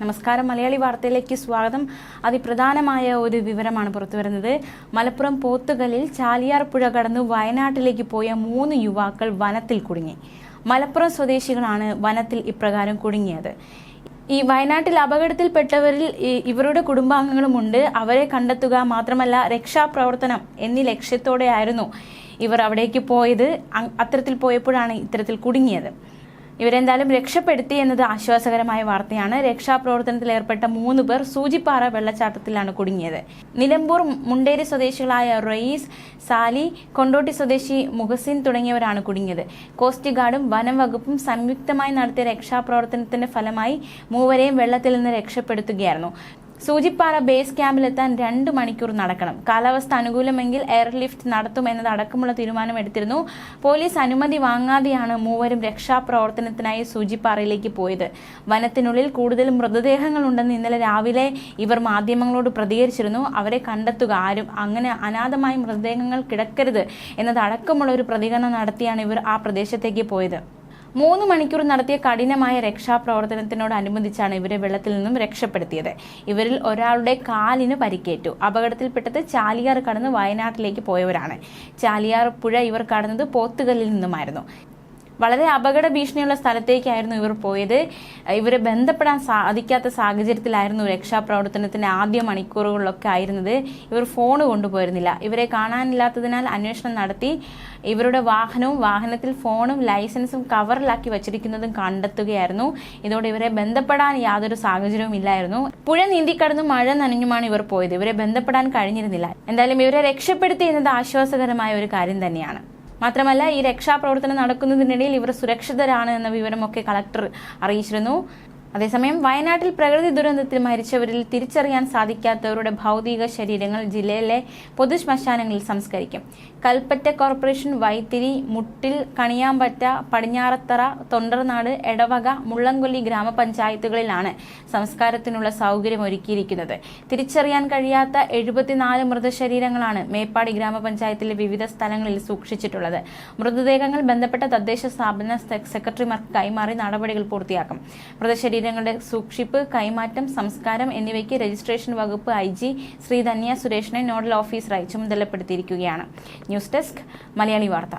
നമസ്കാരം. മലയാളി വാർത്തയിലേക്ക് സ്വാഗതം. അതിപ്രധാനമായ ഒരു വിവരമാണ് പുറത്തുവരുന്നത്. മലപ്പുറം പോത്തുകലിൽ ചാലിയാർ പുഴ കടന്ന് വയനാട്ടിലേക്ക് പോയ മൂന്ന് യുവാക്കൾ വനത്തിൽ കുടുങ്ങി. മലപ്പുറം സ്വദേശികളാണ് വനത്തിൽ ഇപ്രകാരം കുടുങ്ങിയത്. ഈ വയനാട്ടിൽ അപകടത്തിൽപ്പെട്ടവരിൽ ഇവരുടെ കുടുംബാംഗങ്ങളുമുണ്ട് അവരെ കണ്ടെത്തുക മാത്രമല്ല രക്ഷാപ്രവർത്തനം എന്നീ ലക്ഷ്യത്തോടെയായിരുന്നു ഇവർ അവിടേക്ക് പോയത്. അത്തരത്തിൽ പോയപ്പോഴാണ് ഇത്തരത്തിൽ കുടുങ്ങിയത്. ഇവരെന്തായാലും രക്ഷപ്പെടുത്തി എന്നത് ആശ്വാസകരമായ വാർത്തയാണ്. രക്ഷാപ്രവർത്തനത്തിൽ ഏർപ്പെട്ട മൂന്ന് പേർ സൂചിപ്പാറ വെള്ളച്ചാട്ടത്തിലാണ് കുടുങ്ങിയത്. നിലമ്പൂർ മുണ്ടേരി സ്വദേശികളായ റയീസ് സാലി കൊണ്ടോട്ടി സ്വദേശി മുഹസിൻ തുടങ്ങിയവരാണ് കുടുങ്ങിയത്. കോസ്റ്റ് ഗാർഡും വനം വകുപ്പും സംയുക്തമായി നടത്തിയ രക്ഷാപ്രവർത്തനത്തിന്റെ ഫലമായി മൂവരെയും വെള്ളത്തിൽ നിന്ന് രക്ഷപ്പെടുത്തുകയായിരുന്നു. സൂചിപ്പാറ ബേസ് ക്യാമ്പിലെത്താൻ രണ്ട് മണിക്കൂർ നടക്കണം. കാലാവസ്ഥ അനുകൂലമെങ്കിൽ എയർലിഫ്റ്റ് നടത്തും എന്നതടക്കമുള്ള തീരുമാനം എടുത്തിരുന്നു പോലീസ് അനുമതി വാങ്ങാതെയാണ് മൂവരും രക്ഷാപ്രവർത്തനത്തിനായി സൂചിപ്പാറയിലേക്ക് പോയത്. വനത്തിനുള്ളിൽ കൂടുതൽ മൃതദേഹങ്ങൾ ഉണ്ടെന്ന് ഇന്നലെ രാവിലെ ഇവർ മാധ്യമങ്ങളോട് പ്രതികരിച്ചിരുന്നു. അവരെ കണ്ടെത്തുക ആരും അങ്ങനെ അനാഥമായ മൃതദേഹങ്ങൾ കിടക്കരുത് എന്നതടക്കമുള്ള ഒരു പ്രതികരണം നടത്തിയാണ് ഇവർ ആ പ്രദേശത്തേക്ക് പോയത്. മൂന്ന് മണിക്കൂർ നടത്തിയ കഠിനമായ രക്ഷാപ്രവർത്തനത്തിനോടനുബന്ധിച്ചാണ് ഇവരെ വെള്ളത്തിൽ നിന്നും രക്ഷപ്പെടുത്തിയത്. ഇവരിൽ ഒരാളുടെ കാലിന് പരിക്കേറ്റു. അപകടത്തിൽപ്പെട്ടത് ചാലിയാർ കടന്ന് വയനാട്ടിലേക്ക് പോയവരാണ്. ചാലിയാർ പുഴ ഇവർ കടന്നത് പോത്തുകല്ലിൽ നിന്നുമായിരുന്നു. വളരെ അപകട ഭീഷണിയുള്ള സ്ഥലത്തേക്കായിരുന്നു ഇവർ പോയത്. ഇവരെ ബന്ധപ്പെടാൻ സാധിക്കാത്ത സാഹചര്യത്തിലായിരുന്നു രക്ഷാപ്രവർത്തനത്തിന്റെ ആദ്യ മണിക്കൂറുകളിലൊക്കെ ആയിരുന്നത്. ഇവർ ഫോൺ കൊണ്ടുപോയിരുന്നില്ല. ഇവരെ കാണാനില്ലാത്തതിനാൽ അന്വേഷണം നടത്തി ഇവരുടെ വാഹനവും വാഹനത്തിൽ ഫോണും ലൈസൻസും കവറിലാക്കി വച്ചിരിക്കുന്നതും കണ്ടെത്തുകയായിരുന്നു. ഇതോടെ ഇവരെ ബന്ധപ്പെടാൻ യാതൊരു സാഹചര്യവും ഇല്ലായിരുന്നു. പുഴ നീന്തിക്കടന്ന് മഴ നനഞ്ഞുമാണ് ഇവർ പോയത്. ഇവരെ ബന്ധപ്പെടാൻ കഴിഞ്ഞിരുന്നില്ല. എന്തായാലും ഇവരെ രക്ഷപ്പെടുത്തി എന്നത് ആശ്വാസകരമായ ഒരു കാര്യം തന്നെയാണ്. മാത്രമല്ല ഈ രക്ഷാപ്രവർത്തനം നടക്കുന്നതിനിടയിൽ ഇവർ സുരക്ഷിതരാണ് എന്ന വിവരമൊക്കെ കളക്ടർ അറിയിച്ചിരുന്നു. അതേസമയം വയനാട്ടിൽ പ്രകൃതി ദുരന്തത്തിൽ മരിച്ചവരിൽ തിരിച്ചറിയാൻ സാധിക്കാത്തവരുടെ ഭൗതിക ശരീരങ്ങൾ ജില്ലയിലെ പൊതുശ്മശാനങ്ങളിൽ സംസ്കരിക്കും. കൽപ്പറ്റ കോർപ്പറേഷൻ വൈത്തിരി മുട്ടിൽ കണിയാമ്പറ്റ പടിഞ്ഞാറത്തറ തൊണ്ടർനാട് എടവക മുള്ളംകൊല്ലി ഗ്രാമപഞ്ചായത്തുകളിലാണ് സംസ്കാരത്തിനുള്ള സൗകര്യം ഒരുക്കിയിരിക്കുന്നത്. തിരിച്ചറിയാൻ കഴിയാത്ത എഴുപത്തിനാല് മൃതശരീരങ്ങളാണ് മേപ്പാടി ഗ്രാമപഞ്ചായത്തിലെ വിവിധ സ്ഥലങ്ങളിൽ സൂക്ഷിച്ചിട്ടുള്ളത്. മൃതദേഹങ്ങൾ ബന്ധപ്പെട്ട തദ്ദേശ സ്ഥാപന സെക്രട്ടറിമാർക്ക് കൈമാറി നടപടികൾ പൂർത്തിയാക്കും. ശരീരങ്ങളുടെ സൂക്ഷിപ്പ് കൈമാറ്റം സംസ്കാരം എന്നിവയ്ക്ക് രജിസ്ട്രേഷൻ വകുപ്പ് ഐ ജി ശ്രീ ധന്യ സുരേഷിനെ നോഡൽ ഓഫീസറായി ചുമതലപ്പെടുത്തിയിരിക്കുകയാണ്. ന്യൂസ് ഡെസ്ക് മലയാളി വാർത്ത.